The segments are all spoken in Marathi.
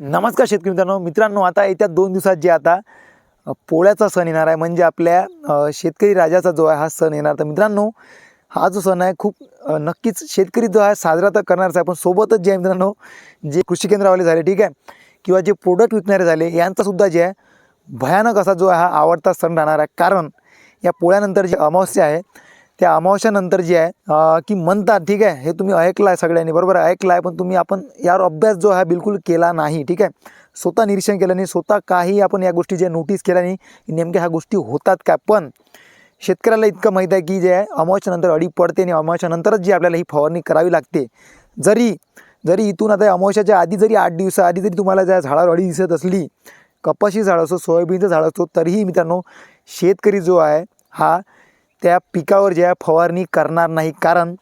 नमस्कार शेतकरी मित्रांनो. मित्रांनो आता येत्या दोन दिवसात जे आता पोळ्याचा सण येणार आहे म्हणजे आपल्या शेतकरी राजाचा जो आहे हा सण येणार. तर मित्रांनो हा जो सण आहे खूप नक्कीच शेतकरी जो आहे साजरा तर करणारच आहे. पण सोबतच जे आहे मित्रांनो जे कृषी केंद्रावाले झाले ठीक आहे किंवा जे प्रोडक्ट विकणारे झाले यांचासुद्धा जे आहे भयानक असा जो आहे हा आवडता सण राहणार आहे. कारण या पोळ्यानंतर जी अमावस्या आहे त्या अमावस्यानंतर जे आहे की म्हणतात ठीक आहे हे तुम्ही ऐकलं आहे सगळ्यांनी बरोबर ऐकलं आहे पण तुम्ही आपण यावर अभ्यास जो आहे बिलकुल केला नाही ठीक आहे. स्वतः निरीक्षण केलं नाही स्वतः काही आपण या गोष्टी ज्या नोटीस केल्या नाही की नेमक्या ह्या गोष्टी होतात का पण शेतकऱ्याला इतकं माहीत आहे की जे आहे अमावस्यानंतर अडी पडते आणि अमावस्यानंतरच जी आपल्याला ही फवारणी करावी लागते. जरी जरी इथून आता अमावस्याच्या आधी जरी आठ दिवसाआधी जरी तुम्हाला ज्या झाडावर अडी दिसत असली कपाशी झाड असो सोयाबीनचं झाड असो तरीही मित्रांनो शेतकरी जो आहे हा त्या पिकावर जे आहे फवारणी करणार नाही कारण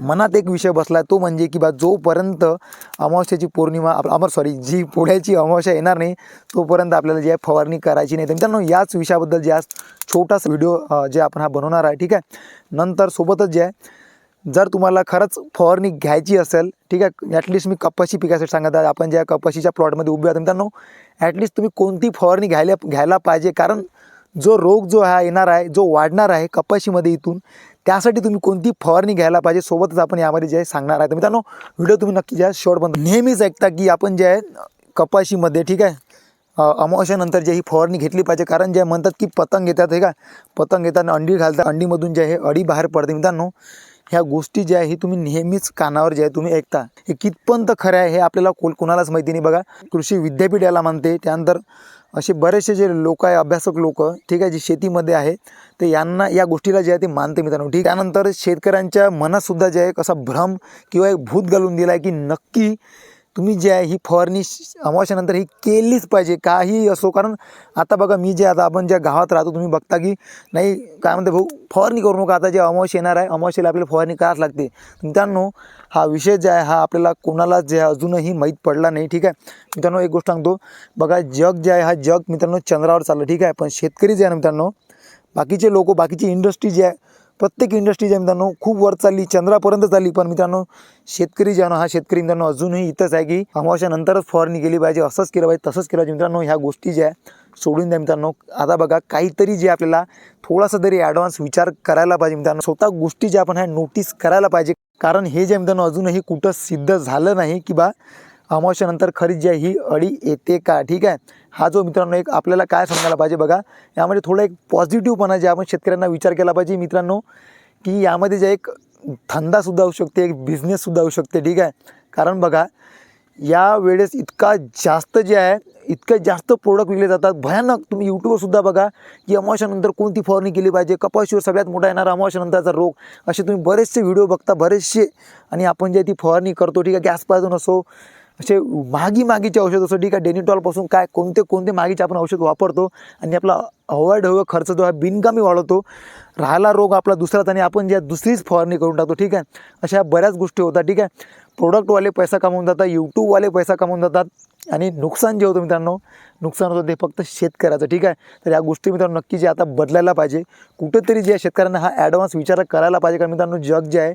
मनात एक विषय बसला तो म्हणजे की बा जोपर्यंत अमावस्याची पौर्णिमा आप- अमर सॉरी जी पोळ्याची अमावस्या येणार नाही तोपर्यंत आपल्याला जे आहे फवारणी करायची नाही. तर मित्रांनो याच विषयाबद्दल जे आज छोटासा व्हिडिओ जे आपण हा बनवणार आहे ठीक आहे? नंतर सोबतच जे आहे जर तुम्हाला खरंच फवारणी घ्यायची असेल ठीक आहे? ॲटलिस्ट मी कपाशी पिकासाठी सांगत आहे आपण ज्या कपाशीच्या प्लॉटमध्ये उभे आहात मित्रांनो ॲटलिस्ट तुम्ही कोणती फवारणी घ्यायला घ्यायला पाहिजे कारण जो रोग जो हा येणार आहे जो वाढणार आहे कपाशीमध्ये इथून त्यासाठी तुम्ही कोणती फवारणी घ्यायला पाहिजे सोबतच आपण यामध्ये जे आहे सांगणार आहे. तर मित्रांनो व्हिडिओ तुम्ही नक्की जे आहे शेवट नेहमीच ऐकता की आपण जे आहे कपाशीमध्ये ठीक आहे अमावश्यानंतर अमावस्यानंतर जे ही फवारणी घेतली पाहिजे. कारण जे म्हणतात की पतंग येतात हे का? पतंग येताना अंडी घालतात अंडीमधून जे आहे अडी बाहेर पडते. मित्रांनो ह्या गोष्टी ज्या आहे हे तुम्ही नेहमीच कानावर जे आहे तुम्ही ऐकता. हे कितपर्यंत खरं आहे हे आपल्याला कोण कोणालाच माहिती नाही बघा. कृषी विद्यापीठ याला मानते त्यानंतर असे बरेचसे जे लोक आहे अभ्यासक लोक ठीक आहे जे शेतीमध्ये आहे तर यांना या गोष्टीला जे आहे ते मानते मित्रांनो ठीक त्यानंतर शेतकऱ्यांच्या मनातसुद्धा जे आहे कसा भ्रम किंवा एक भूत घालून दिला आहे की नक्की तुम्ही जे आहे ही फवारणी अमावश्यानंतर ही केलीच पाहिजे. काही असो कारण आता बघा मी जे आता आपण ज्या गावात राहतो तुम्ही बघता की नाही काय म्हणते भाऊ फवारणी करू नका. आता जे अमावस्या येणार आहे अमावस्याला आपल्याला फवारणी करावंच लागते. मित्रांनो हा विषय जे आहे हा आपल्याला कोणाला जे अजूनही माहीत पडला नाही ठीक आहे? मित्रांनो एक गोष्ट सांगतो. बघा जग जे आहे हा जग मित्रांनो चंद्रावर चाललं ठीक आहे? पण शेतकरी जे आहे मित्रांनो बाकीचे लोक बाकीची इंडस्ट्री जी आहे प्रत्येक इंडस्ट्री जी आहे मित्रांनो खूप वर चालली चंद्रापर्यंत चालली. पण मित्रांनो शेतकरी जे हा शेतकरी मित्रांनो अजूनही इथंच आहे की अमावश्यानंतरच फवारणी केली पाहिजे असंच केलं पाहिजे तसंच केलं पाहिजे. मित्रांनो ह्या गोष्टी ज्या आहे सोडून द्या मित्रांनो. आता बघा काहीतरी जे आपल्याला थोडासा तरी ॲडव्हान्स विचार करायला पाहिजे मित्रांनो. स्वतः गोष्टी ज्या आपण ह्या नोटीस करायला पाहिजे. कारण हे जे मित्रांनो अजूनही कुठं सिद्ध झालं नाही की बा अमावस्यानंतर खरीच जी आहे ही अडी येते का? ठीक आहे? हा जो मित्रांनो एक आपल्याला काय समजायला पाहिजे बघा. यामध्ये थोडं एक पॉझिटिव्हपणा जे आपण शेतकऱ्यांना विचार केला पाहिजे मित्रांनो की यामध्ये जे एक धंदासुद्धा होऊ शकते एक बिझनेससुद्धा होऊ शकते ठीक आहे? कारण बघा या वेळेस इतका जास्त जे आहे इतके जास्त प्रोडक्ट विकले जातात. भयानक तुम्ही यूट्यूबवरसुद्धा बघा की अमावश्यानंतर कोणती फवारणी केली पाहिजे? कपाशीवर सगळ्यात मोठा येणार अमावश्यानंतरचा रोग. असे तुम्ही बरेचसे व्हिडिओ बघता बरेचसे आणि आपण जे ती फवारणी करतो ठीक आहे? गॅस पाजून असो असे मागी मागीचे औषध असो ठीक आहे डेनिटॉलपासून काय कोणते कोणते मागीचे आपण औषध वापरतो आणि आपला अवयढव खर्च जो आहे बिनकामी वाढवतो. राहिला रोग आपला दुसराच आणि आपण ज्या दुसरीच फवारणी करून टाकतो ठीक आहे. अशा बऱ्याच गोष्टी होतात ठीक आहे. प्रोडक्टवाले पैसा कमवून जातात यूट्यूबवाले पैसा कमावून जातात आणि नुकसान जे होतं मित्रांनो नुकसान होतं ते फक्त शेतकऱ्याचं ठीक आहे. तर या गोष्टी मित्रांनो नक्की जे आता बदलायला पाहिजे. कुठेतरी जे शेतकऱ्यांना हा ॲडव्हान्स विचार करायला पाहिजे कारण मित्रांनो जग जे आहे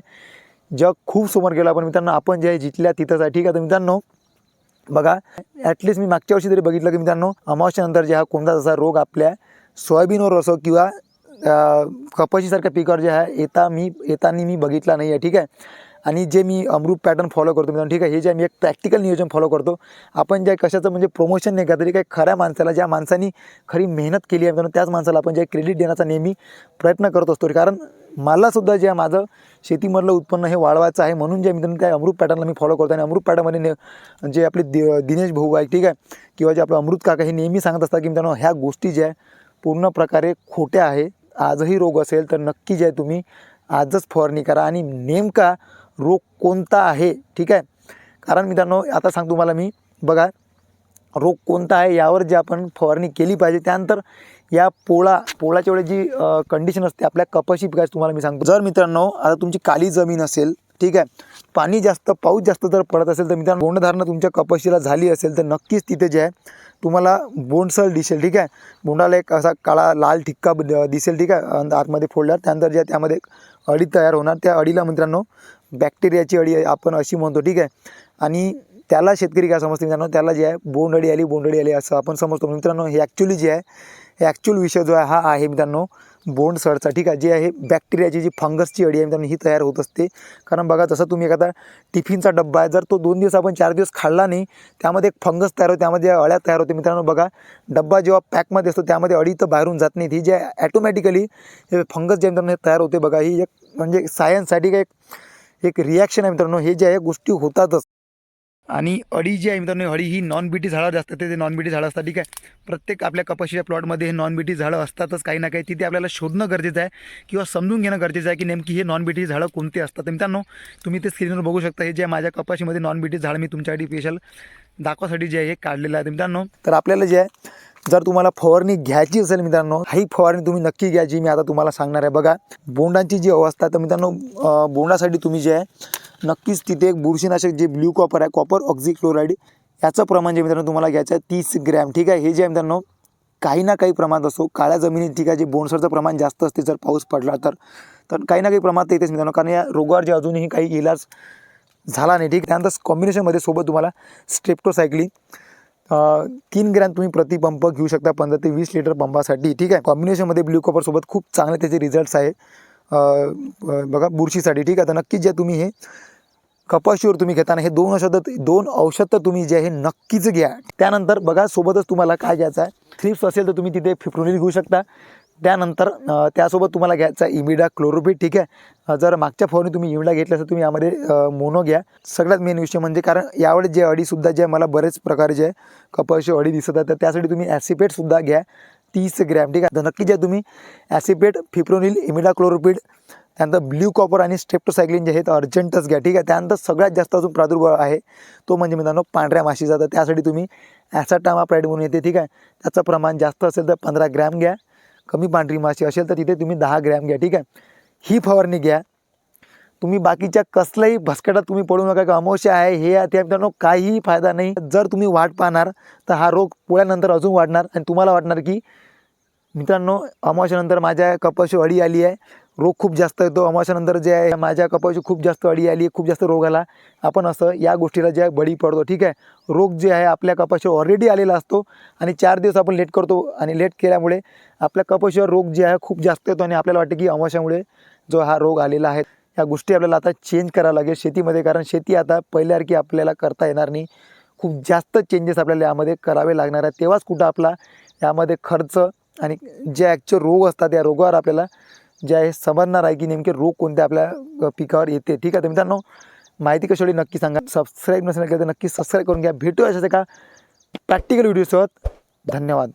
जग खूप समोर गेलं आपण मित्रांनो आपण जे आहे जिथल्या तिथंच आहे ठीक आहे. तर मित्रांनो बघा ॲटलिस्ट मी मागच्या वर्षी तरी बघितलं की मित्रांनो अमावस्यानंतर जे हा कोणता जसा रोग आपल्या सोयाबीनवर असो किंवा कपाशीसारख्या पिकावर जे आहे येता मी येताना मी बघितला नाही आहे ठीक आहे? आणि जे मी अमृत पॅटर्न फॉलो करतो मित्रांनो ठीक आहे? हे जे मी एक प्रॅक्टिकल नियोजन फॉलो करतो. आपण जे कशाचं म्हणजे प्रमोशन नाही का तरी काही खऱ्या माणसाला ज्या माणसानी खरी मेहनत केली आहे मित्रांनो त्याच माणसाला आपण जे क्रेडिट देण्याचा नेहमी प्रयत्न करत असतो. कारण मलासुद्धा जे माझं शेतीमधलं उत्पन्न हे वाढवायचं आहे म्हणून जे मित्रांनो त्या अमृत पॅटर्नला मी फॉलो करतो आणि अमृत पॅटर्नमध्ये ने जे आपले दि दिनेश भाऊ आहे ठीक आहे किंवा जे आपलं अमृत काका हे नेहमी सांगत असतात की मित्रांनो ह्या गोष्टी ज्या आहे पूर्ण प्रकारे खोट्या आहे आजही रोग असेल तर नक्की जे आहे तुम्ही आजच फवारणी करा. आणि नेमका रोग कोणता आहे ठीक आहे? कारण मित्रांनो आता सांगतो तुम्हाला मी बघा रोग कोणता आहे यावर जे आपण फवारणी केली पाहिजे त्यानंतर या पोळा पोळाच्या वेळेस जी कंडिशन असते आपल्या कपाशी पिकाची तुम्हाला मी सांगतो. जर मित्रांनो आता तुमची काळी जमीन असेल ठीक आहे पाणी जास्त पाऊस जास्त जर पडत असेल तर मित्रांनो बोंडधारणा तुमच्या कपाशीला झाली असेल तर नक्कीच तिथे जे आहे तुम्हाला बोंडसळ दिसेल ठीक आहे. बोंडाला एक असा काळा लाल ठिक्का दिसेल ठीक आहे आतमध्ये फोडल्यावर त्यानंतर जे त्यामध्ये अळी अडी तयार होणार. त्या अडीला मित्रांनो बॅक्टेरियाची अडी आपण अशी म्हणतो ठीक आहे. आणि त्याला शेतकरी काय समजते मित्रांनो? त्याला जे आहे बोंडळी आली बोंडळी आली असं आपण समजतो. मित्रांनो हे ॲक्च्युली जे आहे ॲक्च्युअल विषय जो आहे हा आहे मित्रांनो बोंड सडचा. ठीक आहे? जे आहे बॅक्टेरियाची जी फंगसची अडी आहे मित्रांनो ही तयार होत असते. कारण बघा जसं तुम्ही एखादा टिफिनचा डब्बा आहे जर तो दोन दिवस आपण चार दिवस खाल्ला नाही त्यामध्ये एक फंगस तयार होते त्यामध्ये अळ्या तयार होते. मित्रांनो बघा डब्बा जेव्हा पॅकमध्ये असतो त्यामध्ये अडी तर बाहेरून जात नाही. ही जे ॲटोमॅटिकली हे फंगस जे मित्रांनो हे तयार होते. बघा ही एक म्हणजे सायन्ससाठी काय एक एक रिॲक्शन आहे मित्रांनो. हे जे आहे गोष्टी होतातच. आणि अडी जी आहे मित्रांनो अडी ही नॉन बीटी झाडं जास्त ते नॉन बीटी झाडं असतात ठीक आहे. प्रत्येक आपल्या कपाशीच्या प्लॉटमध्ये हे नॉन बीटी झाडं असतातच काही ना काही. तिथे आपल्याला शोधणं गरजेचं आहे किंवा समजून घेणं गरजेचं आहे की नेमकी हे नॉन बीटी झाडं कोणते असतात. मित्रांनो तुम्ही ते स्क्रीनवर बघू शकता. हे जे माझ्या कपाशीमध्ये नॉन बीटी झाड मी तुमच्यासाठी स्पेशल दाखवासाठी जे आहे हे काढलेलं आहे. मित्रांनो तर आपल्याला जे आहे जर तुम्हाला फवारणी घ्यायची असेल मित्रांनो ही फवारणी तुम्ही नक्की घ्या जी मी आता तुम्हाला सांगणार आहे. बघा बोंडांची जी अवस्था आहे तर मित्रांनो बोंडासाठी तुम्ही जे आहे नक्कीच तिथे एक बुरशीनाशक जे ब्ल्यू कॉपर आहे कॉपर ऑक्झिक्लोराईड याचं प्रमाण जे मित्रांनो तुम्हाला घ्यायचं आहे तीस ग्रॅम. ठीक आहे? हे जे आहे मित्रांनो काही ना काही प्रमाणात असो काळ्या जमिनीत ठीक आहे जे बोनसरचं प्रमाण जास्त असते जर पाऊस पडला तर तर काही ना काही प्रमाणात येतेच मित्रांनो कारण या रोगावर जे अजूनही काही इलाज झाला नाही. ठीक त्यानंतर कॉम्बिनेशनमध्ये सोबत तुम्हाला स्ट्रेप्टोसायक्लिन तीन ग्रॅम तुम्ही प्रति पंप घेऊ शकता पंधरा ते वीस लिटर पंपासाठी. ठीक आहे? कॉम्बिनेशनमध्ये ब्ल्यू कॉपरसोबत खूप चांगले त्याचे रिझल्ट्स आहे. बघा बुरशीसाठी ठीक आहे? तर नक्कीच जे तुम्ही हे कपाशीवर तुम्ही घेताना हे दोन औषधं दोन औषध तर तुम्ही जे आहे नक्कीच घ्या. त्यानंतर बघा सोबतच तुम्हाला काय घ्यायचं आहे? थ्रिप्स असेल तर तुम्ही तिथे फिफ्रोनिल घेऊ शकता. त्यानंतर त्यासोबत तुम्हाला घ्यायचा आहे इमिडा क्लोरोपीट ठीक आहे? जर मागच्या फॉरनी तुम्ही इमिडा घेतल्या तर तुम्ही यामध्ये मोनो घ्या. सगळ्यात मेन विषय म्हणजे कारण यावेळेस जे अडीसुद्धा जे आहे मला बरेच प्रकारचे आहे कपाशी अडी दिसत आहे तर त्यासाठी तुम्ही ॲसिपेटसुद्धा घ्या. तीस ग्रॅम ठीक आहे? तर नक्की ज्या तुम्ही. ॲसिपेट फिप्रोनिल इमिडाक्लोरोपिड त्यानंतर ब्ल्यू कॉपर आणि स्टेप्टोसायक्लिन जे आहेत अर्जंटच घ्या ठीक आहे? त्यानंतर सगळ्यात जास्त अजून प्रादुर्भाव आहे तो म्हणजे मित्रांनो पांढऱ्या माशीचा. तर त्यासाठी तुम्ही ॲसाटामा प्राईड म्हणून येते ठीक आहे? त्याचं प्रमाण जास्त असेल तर पंधरा ग्रॅम घ्या. कमी पांढरी माशी असेल तर तिथे तुम्ही दहा ग्रॅम घ्या ठीक आहे? ही फवारणी घ्या. तुम्ही बाकीच्या कसल्याही भसकटात तुम्ही पडू नका की अमावश्य आहे हे त्या ते मित्रांनो काहीही फायदा नाही. जर तुम्ही वाट पाहणार तर हा रोग पोळ्यानंतर अजून वाढणार आणि तुम्हाला वाटणार की मित्रांनो अमावश्यानंतर माझ्या कपाशी अडी आली आहे. रोग खूप जास्त येतो. अमावश्यानंतर जे आहे माझ्या कपाशी खूप जास्त अडी आली आहे खूप जास्त रोग आला आपण असं या गोष्टीला जे आहे बळी पडतो. ठीक आहे? रोग जे आहे आपल्या कपाशीवर ऑलरेडी आलेला असतो आणि चार दिवस आपण लेट करतो आणि लेट केल्यामुळे आपल्या कपाशीवर रोग जे आहे खूप जास्त येतो आणि आपल्याला वाटते की अमावश्यामुळे जो हा रोग आलेला आहे या गोष्टी आपल्याला आता चेंज करावं लागेल शेतीमध्ये. कारण शेती आता पहिल्यासारखी आपल्याला करता येणार नाही. खूप जास्त चेंजेस आपल्याला यामध्ये करावे लागणार आहे तेव्हाच कुठं आपला यामध्ये खर्च आणि जे ॲक्च्युअल रोग असतात या रोगावर आपल्याला जे आहे समजणार आहे की नेमके रोग कोणते आपल्या पिकावर येते. ठीक आहे. तर मित्रांनो माहिती कशी नक्की सांगा. सबस्क्राईब नसेल केलं तर नक्की सबस्क्राईब करून घ्या. भेटू अशा एका प्रॅक्टिकल व्हिडिओसोबत धन्यवाद.